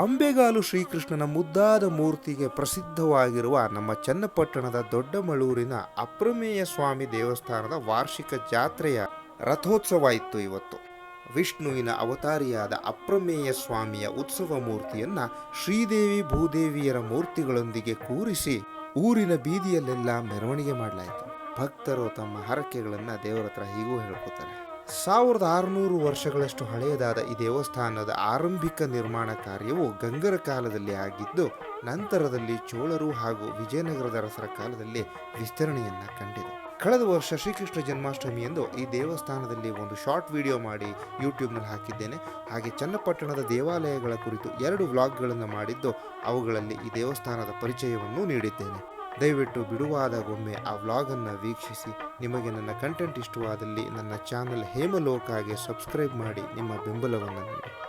ಅಂಬೆಗಾಲು ಶ್ರೀಕೃಷ್ಣನ ಮುದ್ದಾದ ಮೂರ್ತಿಗೆ ಪ್ರಸಿದ್ಧವಾಗಿರುವ ನಮ್ಮ ಚನ್ನಪಟ್ಟಣದ ದೊಡ್ಡಮಳೂರಿನ ಅಪ್ರಮೇಯ ಸ್ವಾಮಿ ದೇವಸ್ಥಾನದ ವಾರ್ಷಿಕ ಜಾತ್ರೆಯ ರಥೋತ್ಸವ ಇತ್ತು ಇವತ್ತು. ವಿಷ್ಣುವಿನ ಅವತಾರಿಯಾದ ಅಪ್ರಮೇಯ ಸ್ವಾಮಿಯ ಉತ್ಸವ ಮೂರ್ತಿಯನ್ನ ಶ್ರೀದೇವಿ ಭೂದೇವಿಯರ ಮೂರ್ತಿಗಳೊಂದಿಗೆ ಕೂರಿಸಿ ಊರಿನ ಬೀದಿಯಲ್ಲೆಲ್ಲ ಮೆರವಣಿಗೆ ಮಾಡಲಾಯಿತು. ಭಕ್ತರು ತಮ್ಮ ಹರಕೆಗಳನ್ನು ದೇವರ ಹತ್ರ ಹೀಗೂ ಹೇಳ್ಕೊತಾರೆ. ಸಾವಿರದ ಆರುನೂರು ವರ್ಷಗಳಷ್ಟು ಹಳೆಯದಾದ ಈ ದೇವಸ್ಥಾನದ ಆರಂಭಿಕ ನಿರ್ಮಾಣ ಕಾರ್ಯವು ಗಂಗರ ಕಾಲದಲ್ಲಿ ಆಗಿದ್ದು, ನಂತರದಲ್ಲಿ ಚೋಳರು ಹಾಗೂ ವಿಜಯನಗರದ ಅರಸರ ಕಾಲದಲ್ಲಿ ವಿಸ್ತರಣೆಯನ್ನು ಕಂಡಿದೆ. ಕಳೆದ ವರ್ಷ ಶ್ರೀಕೃಷ್ಣ ಜನ್ಮಾಷ್ಟಮಿಯಂದು ಈ ದೇವಸ್ಥಾನದಲ್ಲಿ ಒಂದು ಶಾರ್ಟ್ ವಿಡಿಯೋ ಮಾಡಿ ಯೂಟ್ಯೂಬ್ನಲ್ಲಿ ಹಾಕಿದ್ದೇನೆ. ಹಾಗೆ ಚನ್ನಪಟ್ಟಣದ ದೇವಾಲಯಗಳ ಕುರಿತು ಎರಡು ವ್ಲಾಗ್ಗಳನ್ನು ಮಾಡಿದ್ದು, ಅವುಗಳಲ್ಲಿ ಈ ದೇವಸ್ಥಾನದ ಪರಿಚಯವನ್ನು ನೀಡಿದ್ದೇನೆ. ದಯವಿಟ್ಟು ಬಿಡುವಾದಾಗೊಮ್ಮೆ ಆ ವ್ಲಾಗನ್ನು ವೀಕ್ಷಿಸಿ. ನಿಮಗೆ ನನ್ನ ಕಂಟೆಂಟ್ ಇಷ್ಟವಾದಲ್ಲಿ ನನ್ನ ಚಾನಲ್ ಹೇಮಲೋಕಾಗೆ ಸಬ್ಸ್ಕ್ರೈಬ್ ಮಾಡಿ. ನಿಮ್ಮ ಬೆಂಬಲವನ್ನು ನೀಡಿ.